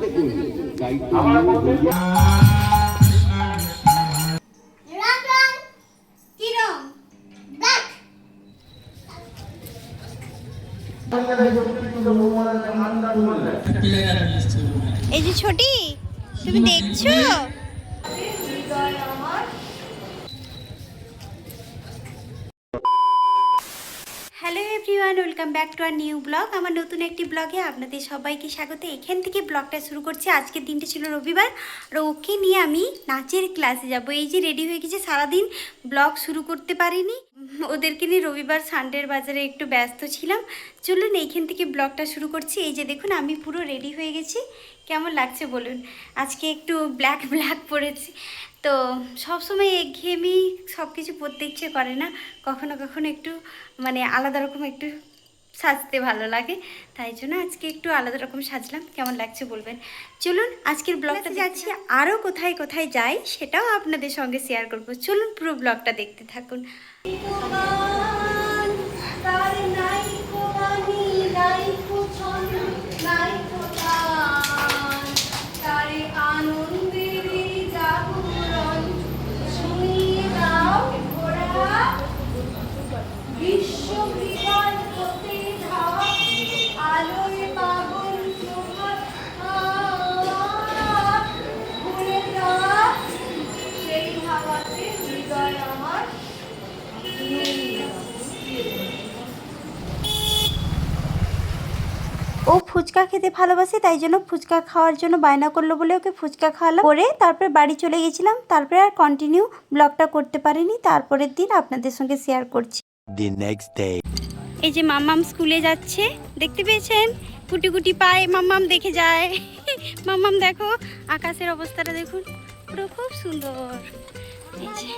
দায়িত্ব নিয়ে হলদিয়া রং রং কি রং ব্ল্যাক এই যে ছোটি তুমি দেখছ hello everyone welcome back to our new blog আমার নতুন একটি ব্লগে আপনাদের সবাইকে স্বাগত। এখান থেকে ব্লগটা শুরু করছি। আজকের দিনটা ছিল রবিবার। আর ওকে নিয়ে আমি নাচের ক্লাসে যাব। এই যে রেডি হয়ে গেছে, সারাদিন ব্লগ শুরু করতে পারিনি। ওদেরকে নিয়ে রবিবার সানডের বাজারে একটু ব্যস্ত ছিলাম। চলুন এইখান থেকে ব্লগটা শুরু করছি। এই যে দেখুন, আমি পুরো রেডি হয়ে গেছি। কেমন লাগছে বলুন? আজকে একটু ব্ল্যাক ব্ল্যাক পরেছি তো সবসময় একঘেয়েমি সব কিছু পরতে ইচ্ছে করে না। কখনো কখনো একটু মানে আলাদা রকম একটু সাজতে ভালো লাগে। তাই জন্য আজকে একটু আলাদা রকম সাজলাম। কেমন লাগছে বলবেন? চলুন আজকের ব্লগটা যাচ্ছি আরও কোথায় কোথায় যাই সেটাও আপনাদের সঙ্গে শেয়ার করব। চলুন পুরো ব্লগটা দেখতে থাকুন। খেতে ভালোবাসে তাই জন্য ফুচকা খাওয়ার জন্য বায়না করল বলে ওকে ফুচকা খাওয়ালাম। করে তারপরে বাড়ি চলে গেছিলাম তারপরে আর কন্টিনিউ ব্লগটা করতে পারিনি। তারপরের দিন আপনাদের সঙ্গে শেয়ার করছি। এই যে মাম্মাম স্কুলে যাচ্ছে দেখতে পেয়েছেন? কুটি কুটি পায়ে মাম্মাম দেখে যায়। মাম্মাম দেখো আকাশের অবস্থাটা দেখুন পুরো খুব সুন্দর। এই যে।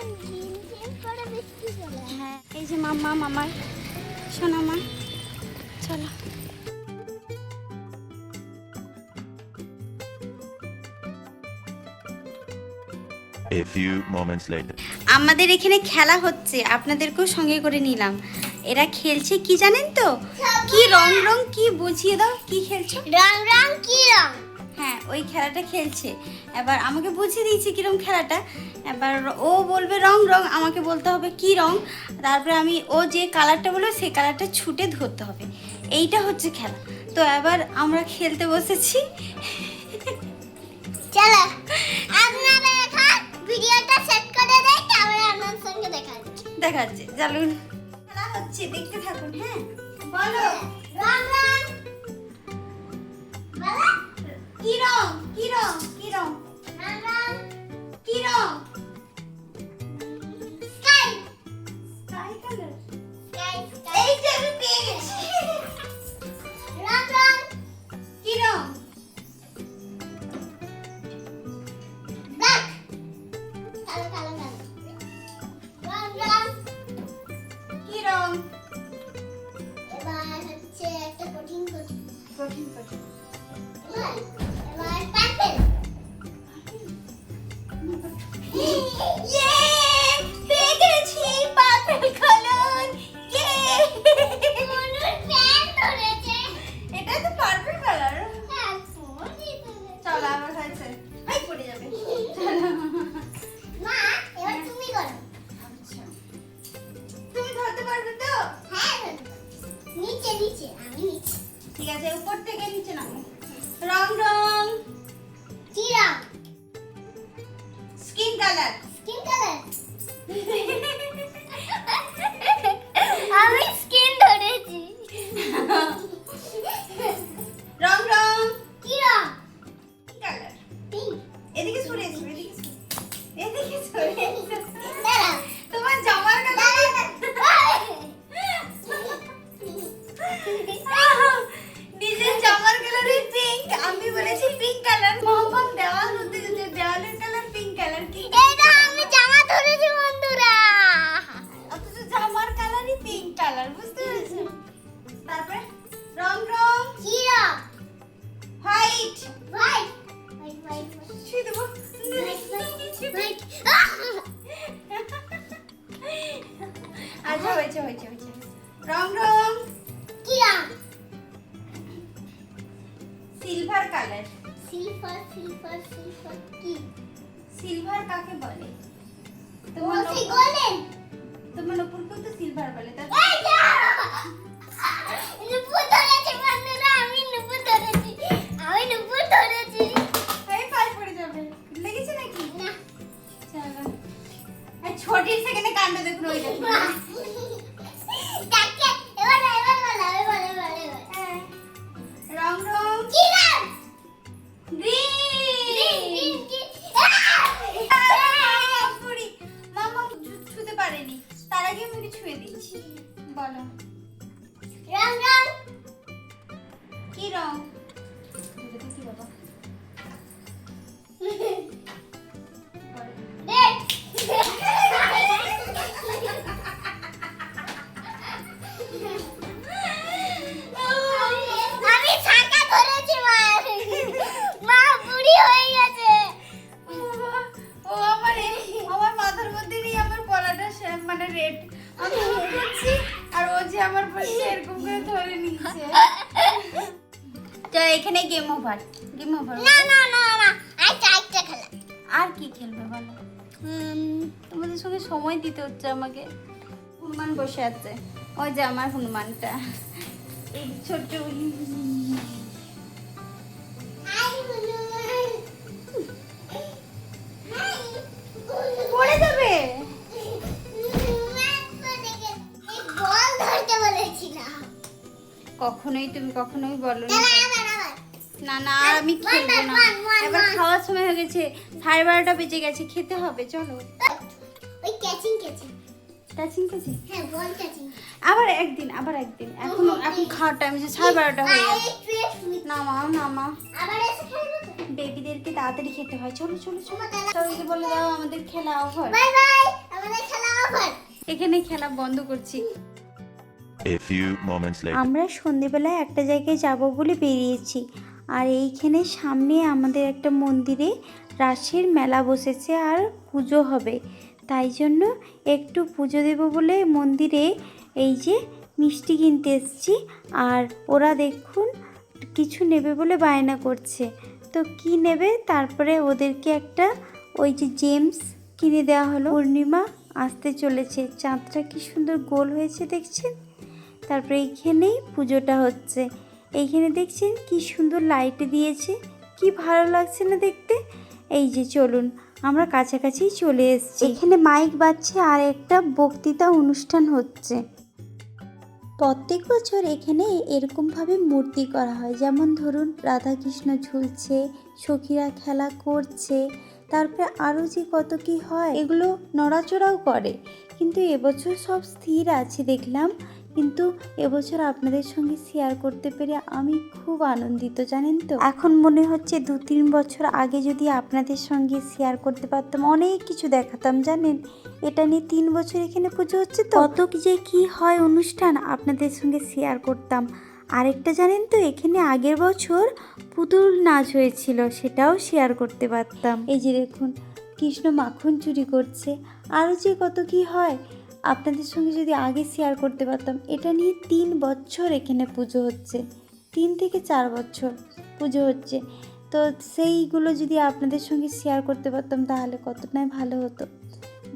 হ্যাঁ এই যে মাম্মাম আমার সোনা মা চলো। A few moments later. আমাদের এখানে খেলা হচ্ছে আপনাদেরকেও সঙ্গে করে নিলাম। এরা খেলছে কি জানেন তো? কি রং রং কি বুঝিয়ে দাও কি খেলছো? রং রং কি রং? হ্যাঁ ওই খেলাটা খেলছে। এবার আমাকে বুঝিয়ে দিয়েছে কিরম খেলাটা। এবার ও বলবে রং রং আমাকে বলতে হবে কি রং। তারপরে আমি ও যে কালারটা বলবে সেই কালারটা ছুটে ধরতে হবে। এইটা হচ্ছে খেলা। তো এবার আমরা খেলতে বসেছি। চলো। ভিডিওটা সেট করে দেই তারপরে আপনার সঙ্গে দেখা হচ্ছে। দেখাচ্ছে চলুন খেলা হচ্ছে দেখতে থাকুন হ্যাঁ? বলো। রং রং। বলো। কি রং? কি রং? কি রং? রং রং। কি রং? ঠিক আছে উপর থেকে নিচে নামো। রং রং। কি রং? Skin colour colour silver silver silver silver কি সিলভার কাকে বলে? তোমার গোল্ডেন তোমার নপুরকেও তো সিলভার বলে যা! নুপুর ধরেছি বন্ধুরা আমি নুপুর ধরেছি আমি নুপুর ধরেছি। এই পায়ে পড়ে যাবে। লেগেছে নাকি? না। চলো। এই ছোটির সেখানে কাণ্ড দেখুন ওই দেখুন। সে- মানে রেড আমি আর ও যে আমার পাশে এরকম করে ধরে নিচ্ছে তো এখানে গেম ওভার গেম ওভার না না না না আই চাইতে খেলা। আর কি খেলবে বলো? তোমাদের সঙ্গে সময় দিতে হচ্ছে আমাকে। হনুমান বসে আছে। ওই যে আমার হনুমানটা। এই ছোট্ট পড়ে যাবে। কখনোই তুমি কখনোই বলো না না না আর আমি খেলব না। এবার খাওয়ার সময় হয়ে গেছে সাড়ে বারোটা বেজে গেছে খেতে হবে চলো। ওই ক্যাচিং ক্যাচিং ক্যাচিং ক্যাচিং হ্যাঁ বল ক্যাচিং আবার একদিন আবার একদিন। এখন এখন খাওয়ার টাইম আছে সাড়ে বারোটা হয়ে গেছে। নামাও নামা আবার এসে খেলব বেবিদেরকে তাড়াতাড়ি খেতে হয় চলো চলো চলো। সবাইকে বলে দাও আমাদের খেলা ওভার বাই বাই আমাদের খেলা ওভার এখানে খেলা বন্ধ করছি. আমরা সন্ধেবেলায় একটা জায়গায় যাব বলে বেরিয়েছি। আর এইখানে সামনে আমাদের একটা মন্দিরে রাসের মেলা বসেছে আর পুজো হবে। তাই জন্য একটু পুজো দেব বলে মন্দিরে এই যে মিষ্টি কিনতে এসেছি আর ওরা দেখুন কিছু নেবে বলে বায়না করছে। তো কি নেবে? তারপরে ওদেরকে একটা ওই যে জেমস কিনে দেওয়া হলো। পূর্ণিমা আসতে চলেছে। চাঁদটা কি সুন্দর গোল হয়েছে দেখছেন? তারপরে এইখানেই পুজোটা হচ্ছে। এইখানে দেখছেন কি সুন্দর লাইট দিয়েছে, কি ভালো লাগছে না দেখতে? এই যে চলুন, আমরা কাছাকাছি চলে এসেছি। এখানে মাইক বাজছে আর একটা বক্তৃতা অনুষ্ঠান হচ্ছে। প্রত্যেক বছর এখানে এরকমভাবে মূর্তি করা হয়। যেমন ধরুন, রাধাকৃষ্ণ ঝুলছে, সখীরা খেলা করছে, তারপরে আরও যে কত কি হয়, এগুলো নড়াচড়াও করে। কিন্তু এবছর সব স্থির আছে দেখলাম। কিন্তু এবছর আপনাদের সঙ্গে শেয়ার করতে পেরে আমি খুব আনন্দিত জানেন তো? এখন মনে হচ্ছে দু তিন বছর আগে যদি আপনাদের সঙ্গে শেয়ার করতে পারতাম অনেক কিছু দেখাতাম জানেন? এটা নিয়ে তিন বছর এখানে পুজো হচ্ছে তো। কত কি যে কি হয় অনুষ্ঠান আপনাদের সঙ্গে শেয়ার করতাম। আরেকটা জানেন তো এখানে আগের বছর পুতুল নাচ হয়েছিল সেটাও শেয়ার করতে পারতাম। এই যে দেখুন কৃষ্ণ মাখন চুরি করছে। আরও যে কত কি হয় আপনাদের সঙ্গে যদি আগে শেয়ার করতে পারতাম এটা নিয়ে তিন বছর এখানে পুজো হচ্ছে। তিন থেকে চার বছর পুজো হচ্ছে। তো সেইগুলো যদি আপনাদের সঙ্গে শেয়ার করতে পারতাম তাহলে কতটাই ভালো হতো।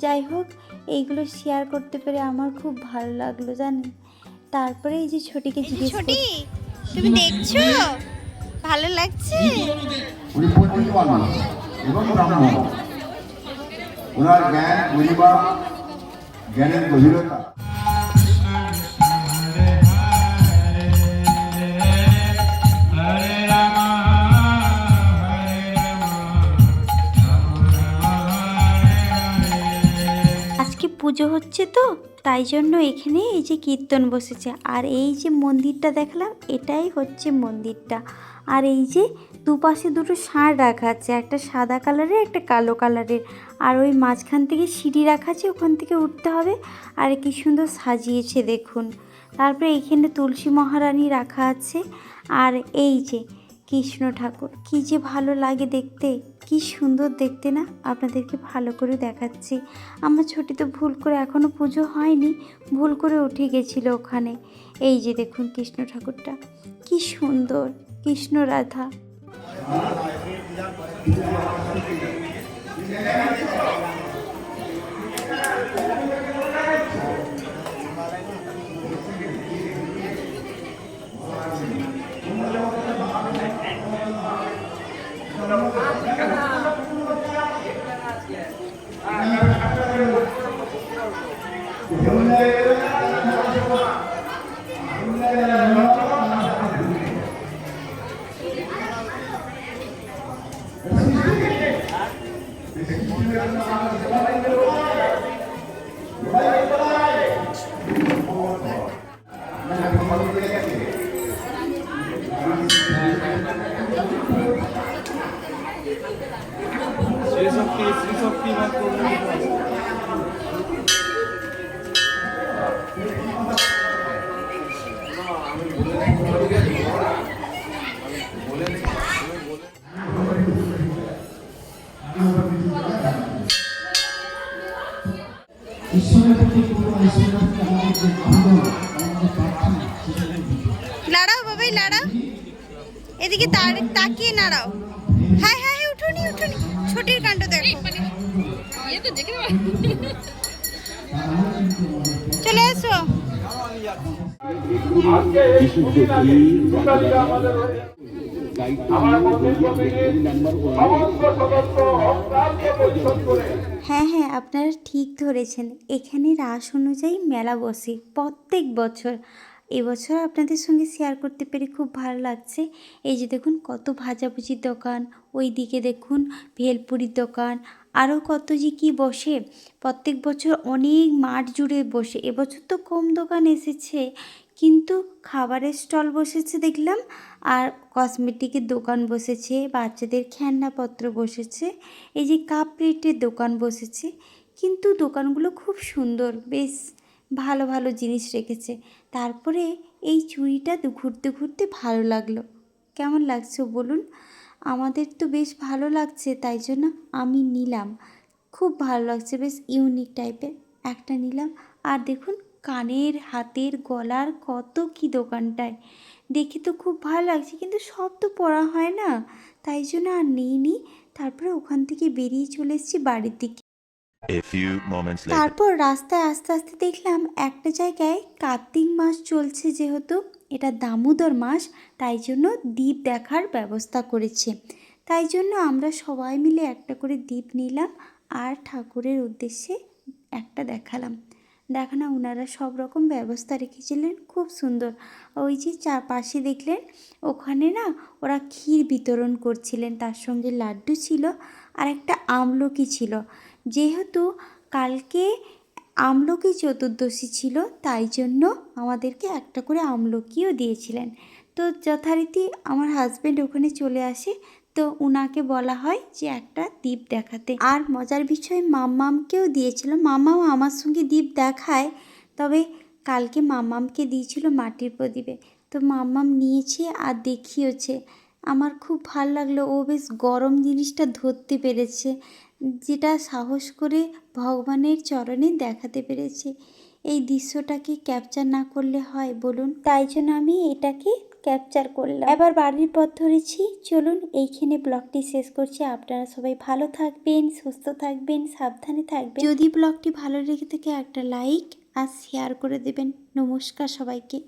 যাই হোক এইগুলো শেয়ার করতে পেরে আমার খুব ভালো লাগল জানেন? তারপরে এই যে ছোটিকে জিজ্ঞেস করছি তুমি দেখছ? ভালো লাগছে? ওনার জ্ঞান জ্ঞানের গভীরতা। আজকে পুজো হচ্ছে তো, তাই জন্য এখানে এই যে কীর্তন বসেছে। আর এই যে মন্দিরটা দেখলাম, এটাই হচ্ছে মন্দিরটা। আর এই যে দুপাশে দুটো ষাঁড় রাখা আছে, একটা সাদা কালারের, একটা কালো কালারের। আর ওই মাঝখান থেকে সিঁড়ি রাখা আছে, ওখান থেকে উঠতে হবে। আর কি সুন্দর সাজিয়েছে, দেখুন। তারপরে এখানে তুলসী মহারানী রাখা আছে। আর এই যে কৃষ্ণ ঠাকুর, কি যে ভালো লাগে দেখতে। কি সুন্দর দেখতে না? আপনাদেরকে ভালো করে দেখাচ্ছি। আমার ছোটি তো ভুল করে এখনও পুজো হয়নি, ভুল করে উঠে গেছিল ওখানে। এই যে দেখুন কৃষ্ণ ঠাকুরটা, কি সুন্দর, কৃষ্ণ রাধা। শ্রীশক্তি আমাদের আমাদের নাড়াও বাবাই, নাড়াও। এদিকে তাকিয়ে নাড়াও। হ্যাঁ হ্যাঁ হ্যাঁ উঠুনি উঠুনি। ছোটির কাণ্ড দেখো। চলে এসো হ্যাঁ হ্যাঁ আপনারা ঠিক ধরেছেন। এখানে রাস অনুযায়ী মেলা বসে প্রত্যেক বছর। এবছর আপনাদের সঙ্গে শেয়ার করতে পেরে খুব ভালো লাগছে। এই যে দেখুন, কত ভাজাভুজির দোকান, ওই দিকে দেখুন, ভেলপুরির দোকান আরও কত যে কী বসে। প্রত্যেক বছর অনেক মাঠ জুড়ে বসে। এবছর তো কম দোকান এসেছে। কিন্তু খাবারের স্টল বসেছে দেখলাম, আর কসমেটিকের দোকান বসেছে, বাচ্চাদের খেলনাপত্র বসেছে, এই যে কাপ প্লেটের দোকান বসেছে, কিন্তু দোকানগুলো খুব সুন্দর, বেশ ভালো ভালো জিনিস রেখেছে, তারপরে এই চুড়িটা ঘুরতে ঘুরতে ভালো লাগল। কেমন লাগছে বলুন? আমাদের তো বেশ ভালো লাগছে, তাই জন্য আমি নিলাম। খুব ভালো লাগছে, বেশ ইউনিক টাইপের একটা নিলাম, আর দেখুন কানের হাতের গলার কত কি দোকানটায়। দেখে তো খুব ভালো লাগছে কিন্তু সব তো পড়া হয় না। তাই জন্য আর নিইনি। তারপরে ওখান থেকে বেরিয়ে চলে এসেছি বাড়ির দিকে. তারপর রাস্তায় আস্তে আস্তে দেখলাম একটা জায়গায় কার্তিক মাস চলছে যেহেতু। এটা দামোদর মাস তাই জন্য দ্বীপ দেখার ব্যবস্থা করেছে। তাই জন্য আমরা সবাই মিলে একটা করে দ্বীপ নিলাম আর ঠাকুরের উদ্দেশ্যে একটা দেখালাম। দেখানো ওনারা সব রকম ব্যবস্থা রেখেছিলেন, খুব সুন্দর। ওই যে চার পাশে দেখলেন, ওখানে না ওরা ক্ষীর বিতরণ করছিলেন, তার সঙ্গে লাড্ডু ছিল আর একটা আমলকি ছিল। যেহেতু কালকে আমলকি চতুর্দশী ছিল, তাই জন্য আমাদেরকে একটা করে আমলকিও দিয়েছিলেন। তো যথারীতি আমার হাজব্যান্ড ওখানে চলে আসে তো উনাকে বলা হয় যে একটা দ্বীপ দেখাতে। আর মজার বিষয়, মাম্মামকেও দিয়েছিল। মাম্মাও আমার সঙ্গে দ্বীপ দেখায়, তবে কালকে মাম্মামকে দিয়েছিল মাটির প্রদীপে। তো মাম্মাম নিয়েছে আর দেখিয়েছে। আমার খুব ভালো লাগল। ও বেশ গরম জিনিসটা ধরতে পেরেছে, যেটা সাহস করে ভগবানের চরণে দেখাতে পেরেছে। এই দৃশ্যটাকে ক্যাপচার না করলে হয়, বলুন। তাই জন্য আমি এটাকে ক্যাপচার করলাম। এবার বাড়ির পথ ধরেছি। চলুন এইখানে ব্লগটি শেষ করছি। আপনারা সবাই ভালো থাকবেন, সুস্থ থাকবেন, সাবধানে থাকবেন। যদি ব্লগটি ভালো লেগে থাকে একটা লাইক আর শেয়ার করে দেবেন। নমস্কার সবাইকে।